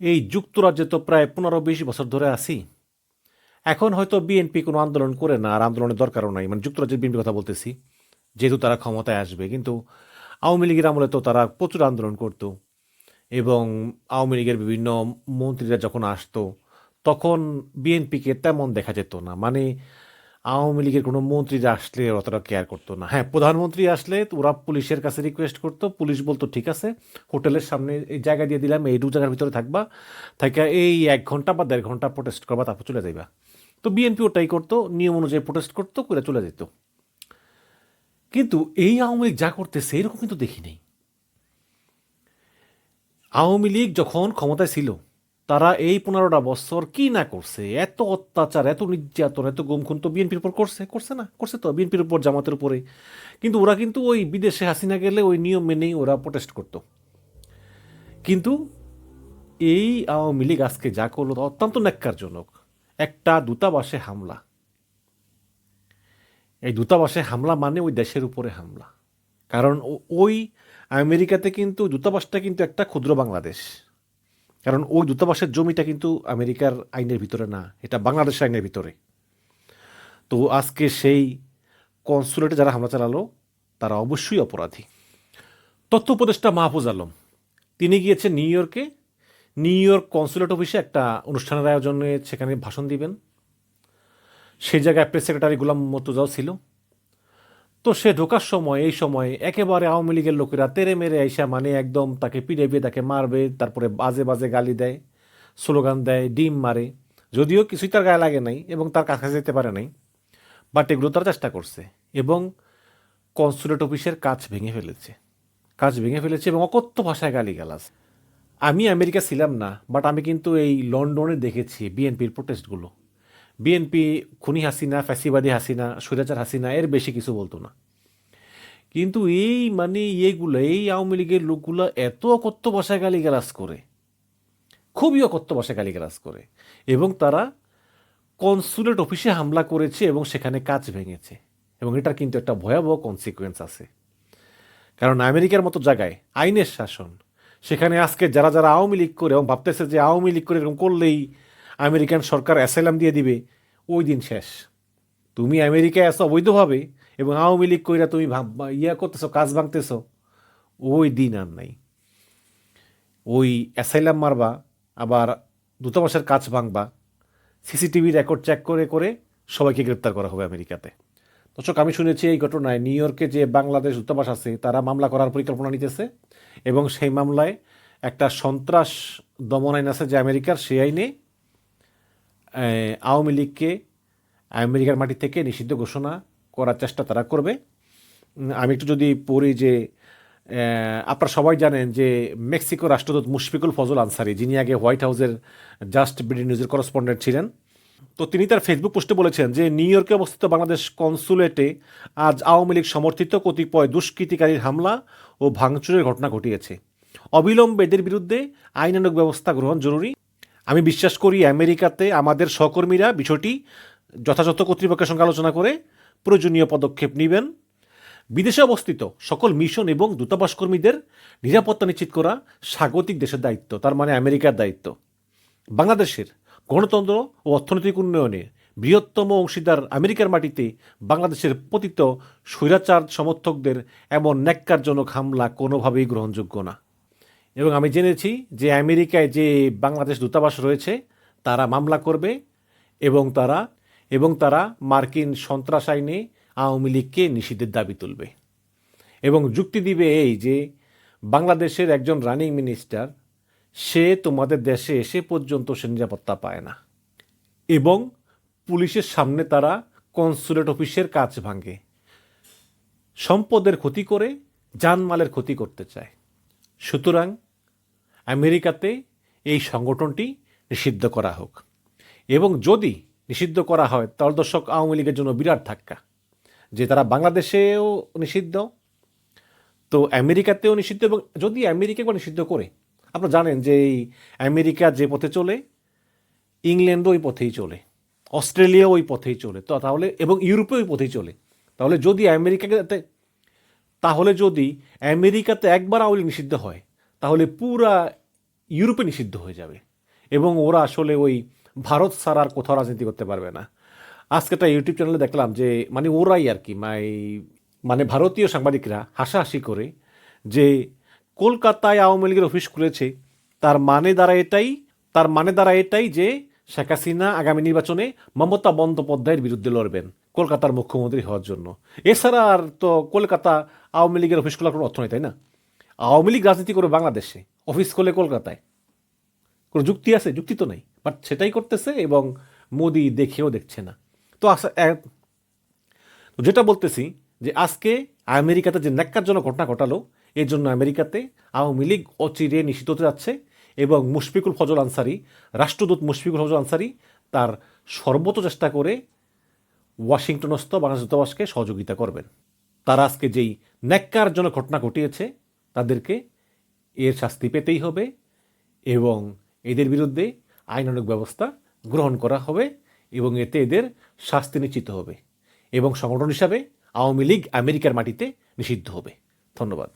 এই যুক্তরাজ্যে তো প্রায় পনেরো বিশ বছর ধরে আছি। এখন হয়তো বিএনপি কোনো আন্দোলন করে না, আর আন্দোলনের দরকারও নাই। মানে যুক্তরাজ্যের বিএনপি কথা বলতেছি, যেহেতু তারা ক্ষমতায় আসবে, কিন্তু আওয়ামী লীগের আমলে তো তারা প্রচুর আন্দোলন করত। এবং আওয়ামী লীগের বিভিন্ন মন্ত্রীরা যখন আসতো, তখন বিএনপিকে তেমন দেখা যেত না। মানে আওয়ামী লীগের কোনো মন্ত্রীরা আসলে অতটা কেয়ার করতো না। হ্যাঁ প্রধানমন্ত্রী আসলে ওরা পুলিশের কাছে রিকোয়েস্ট করতো, পুলিশ বলতো, ঠিক আছে, হোটেলের সামনে এই জায়গা দিয়ে দিলাম, এই দু জায়গার ভিতরে থাকবা থাকা এই এক ঘণ্টা বা দেড় ঘণ্টা প্রোটেস্ট করবা, তারপর চলে যাইবা। তো বিএনপি ওটাই করতো, নিয়ম অনুযায়ী প্রোটেস্ট করতো করে চলে যেত কিন্তু এই আওয়ামী লীগ যা করতেছে এরকম কিন্তু দেখি নেই। আওয়ামী লীগ যখন ক্ষমতায় ছিল তারা এই পনেরোটা বছর কি না করছে? এত অত্যাচার, এত নির্যাতন, এত গুমখুন তো বিএনপির উপর করছে করছে না, করছে তো বিএনপির উপর, জামাতের উপরে। কিন্তু ওরা কিন্তু ওই বিদেশে হাসিনা গেলে ওই নিয়ম মেনেই ওরা প্রোটেস্ট করতো। কিন্তু এই আওয়ামী লীগ আজকে যা করল অত্যন্ত ন্যাক্কারজনক। একটা দূতাবাসে হামলা। এই দূতাবাসে হামলা মানে ওই দেশের উপরে হামলা। কারণ ওই আমেরিকাতে কিন্তু দূতাবাসটা কিন্তু একটা ক্ষুদ্র বাংলাদেশ। কারণ ওই দূতাবাসের জমিটা কিন্তু আমেরিকার আইনের ভিতরে না, এটা বাংলাদেশের আইনের ভিতরে। তো আজকে সেই কনসুলেটে যারা হামলা চালালো, তারা অবশ্যই অপরাধী। তথ্য উপদেষ্টা মাহফুজ আলম, তিনি গিয়েছেন নিউ ইয়র্কে। নিউ ইয়র্ক কনসুলেট অফিসে একটা অনুষ্ঠানের আয়োজনে সেখানে ভাষণ দিবেন। সেই জায়গায় প্রেস সেক্রেটারি গুলাম মর্তুজাও ছিল। তো সে ঢোকার সময়, এই সময় একেবারে আওয়ামী লীগের লোকেরা তেরে মেরে আইসা মানে একদম তাকে পিড়েবে তাকে মারবে, তারপরে বাজে বাজে গালি দেয়, স্লোগান দেয়, ডিম মারে। যদিও কিছুই তার গায়ে লাগে নাই এবং তার কাছে যেতে পারে নাই, বাট এগুলো তারা চেষ্টা করছে এবং কনসুলেট অফিসের কাজ ভেঙে ফেলেছে। কাজ ভেঙে ফেলেছে এবং অকথ্য ভাষায় গালি গালাজ আমি আমেরিকা ছিলাম না, বাট আমি কিন্তু এই লন্ডনে দেখেছি বিএনপির প্রোটেস্টগুলো বিএনপি, খুনি হাসিনা, ফ্যাসিবাদী হাসিনা, স্বৈরাচার হাসিনা, এর বেশি কিছু বলতো না। কিন্তু এই মানে ইয়েগুলো, এই আওয়ামী লীগের লোকগুলো এত অকথ্য ভাষায় গালিগালাজ করে, খুবই অকথ্য ভাষায় গালিগালাজ করে, এবং তারা কনসুলেট অফিসে হামলা করেছে এবং সেখানে কাজ ভেঙেছে, এবং এটার কিন্তু একটা ভয়াবহ কনসিকুয়েন্স আছে। কারণ আমেরিকার মতো জায়গায়, আইনের শাসন, সেখানে আজকে যারা যারা আওয়ামী লীগ করে এবং ভাবতেছে যে আওয়ামী লীগ করে এরকম করলেই আমেরিকান সরকার অ্যাসাইলাম দিয়ে দিবে ওই দিন শেষ। তুমি আমেরিকায় আসো অবৈধভাবে এবং আওয়ামী লীগ কইরা তুমি ইয়া করতেছো, কাজ ভাঙতেছো ওই দিন আর নাই। ওই অ্যাসাইলাম মারবা, আবার দূতাবাসের কাজ ভাঙবা, সিসিটিভি রেকর্ড চেক করে করে সবাইকে গ্রেপ্তার করা হবে আমেরিকাতে। দর্শক, আমি শুনেছি এই ঘটনায় নিউ ইয়র্কে যে বাংলাদেশ দূতাবাস আছে, তারা মামলা করার পরিকল্পনা নিতেছে এবং সেই মামলায় একটা সন্ত্রাস দমন আইন আছে যে আমেরিকার, সেই আইনে আওয়ামী লীগকে আমেরিকার মাটি থেকে নিষিদ্ধ ঘোষণা করার চেষ্টা তারা করবে। আমি একটু যদি পড়ি যে আপনারা সবাই জানেন যে মেক্সিকো রাষ্ট্রদূত মুশফিকুল ফজল আনসারি, যিনি আগে হোয়াইট হাউসের জাস্ট বিডি নিউজের করেসপন্ডেন্ট ছিলেন, তো তিনি তার ফেসবুক পোস্টে বলেছেন যে, নিউ ইয়র্কে অবস্থিত বাংলাদেশ কনসুলেটে আজ আওয়ামী লীগ সমর্থিত কতিপয় দুষ্কৃতিকারীর হামলা ও ভাঙচুরের ঘটনা ঘটিয়েছে। অবিলম্বে এদের বিরুদ্ধে আইনানুগ ব্যবস্থা গ্রহণ জরুরি। আমি বিশ্বাস করি আমেরিকাতে আমাদের সহকর্মীরা বিষয়টি যথাযথ কর্তৃপক্ষের সঙ্গে আলোচনা করে প্রয়োজনীয় পদক্ষেপ নেবেন। বিদেশে অবস্থিত সকল মিশন এবং দূতাবাস কর্মীদের নিরাপত্তা নিশ্চিত করা স্বাগতিক দেশের দায়িত্ব, তার মানে আমেরিকার দায়িত্ব। বাংলাদেশের গণতন্ত্র ও অর্থনৈতিক উন্নয়নে বৃহত্তম অংশীদার আমেরিকার মাটিতে বাংলাদেশের পতিত স্বৈরাচার সমর্থকদের এমন ন্যাক্কারজনক হামলা কোনোভাবেই গ্রহণযোগ্য না। এবং আমি জেনেছি যে আমেরিকায় যে বাংলাদেশ দূতাবাস রয়েছে, তারা মামলা করবে এবং তারা এবং তারা মার্কিন সন্ত্রাস আইনে আওয়ামী লীগকে নিষিদ্ধের দাবি তুলবে। এবং যুক্তি দিবে এই যে বাংলাদেশের একজন রানিং মিনিস্টার, সে তোমাদের দেশে এসে পর্যন্ত সে নিরাপত্তা পায় না। এবং পুলিশের সামনে তারা কনসুলেট অফিসের কাজ ভাঙে। সম্পদের ক্ষতি করে, জানমালের ক্ষতি করতে চায়। সুতরাং আমেরিকাতে এই সংগঠনটি নিষিদ্ধ করা হোক। এবং যদি নিষিদ্ধ করা হয়, তাহলে দর্শক, আওয়ামী লীগের জন্য বিরাট ধাক্কা। যে তারা বাংলাদেশেও নিষিদ্ধ, তো আমেরিকাতেও নিষিদ্ধ এবং যদি আমেরিকা একবার নিষিদ্ধ করে, আপনারা জানেন যে এই আমেরিকা যে পথে চলে, ইংল্যান্ডও ওই পথেই চলে, অস্ট্রেলিয়াও ওই পথেই চলে, তো তাহলে এবং ইউরোপেও ওই পথেই চলে। তাহলে যদি আমেরিকাকে তাহলে যদি আমেরিকাতে একবার আওয়ামী নিষিদ্ধ হয় তাহলে পুরা ইউরোপে নিষিদ্ধ হয়ে যাবে। এবং ওরা আসলে ওই ভারত ছাড়া আর কোথাও রাজনীতি করতে পারবে না। আজকে একটা ইউটিউব চ্যানেলে দেখলাম যে মানে ওরাই আর কি, মাই মানে ভারতীয় সাংবাদিকরা হাসাহাসি করে যে, কলকাতায় আওয়ামী লীগের অফিস খুলেছে, তার মানে দ্বারা এটাই, তার মানে দ্বারা এটাই যে শেখ হাসিনা আগামী নির্বাচনে মমতা বন্দ্যোপাধ্যায়ের বিরুদ্ধে লড়বেন কলকাতার মুখ্যমন্ত্রী হওয়ার জন্য। এছাড়া আর তো কলকাতা আওয়ামী লীগের অফিস খোলার কোনো অর্থ নেই, তাই না? আওয়ামী লীগ রাজনীতি করে বাংলাদেশে, অফিস খোলে কলকাতায়। কোনো যুক্তি আছে? যুক্তি তো নেই। বাট সেটাই করতেছে এবং মোদি দেখেও দেখছে না। তো আসা যেটা বলতেছি যে আজকে আমেরিকাতে যে ন্যাক্কারজনক ঘটনা ঘটালো, এর জন্য আমেরিকাতে আওয়ামী লীগ অচিরে নিষিদ্ধ হতে যাচ্ছে এবং মুশফিকুল ফজল আনসারি, রাষ্ট্রদূত মুশফিকুল ফজল আনসারি তার সর্বোচ্চ চেষ্টা করে ওয়াশিংটনস্থ বাংলাদেশ দূতাবাসকে সহযোগিতা করবেন। তারা আজকে যেই ন্যাক্কারজনক ঘটনা ঘটিয়েছে তাদেরকে এর শাস্তি পেতেই হবে এবং এদের বিরুদ্ধে আইনানুগ ব্যবস্থা গ্রহণ করা হবে এবং এতে এদের শাস্তি নিশ্চিত হবে এবং সংগঠন হিসাবে আওয়ামী লীগ আমেরিকার মাটিতে নিষিদ্ধ হবে। ধন্যবাদ।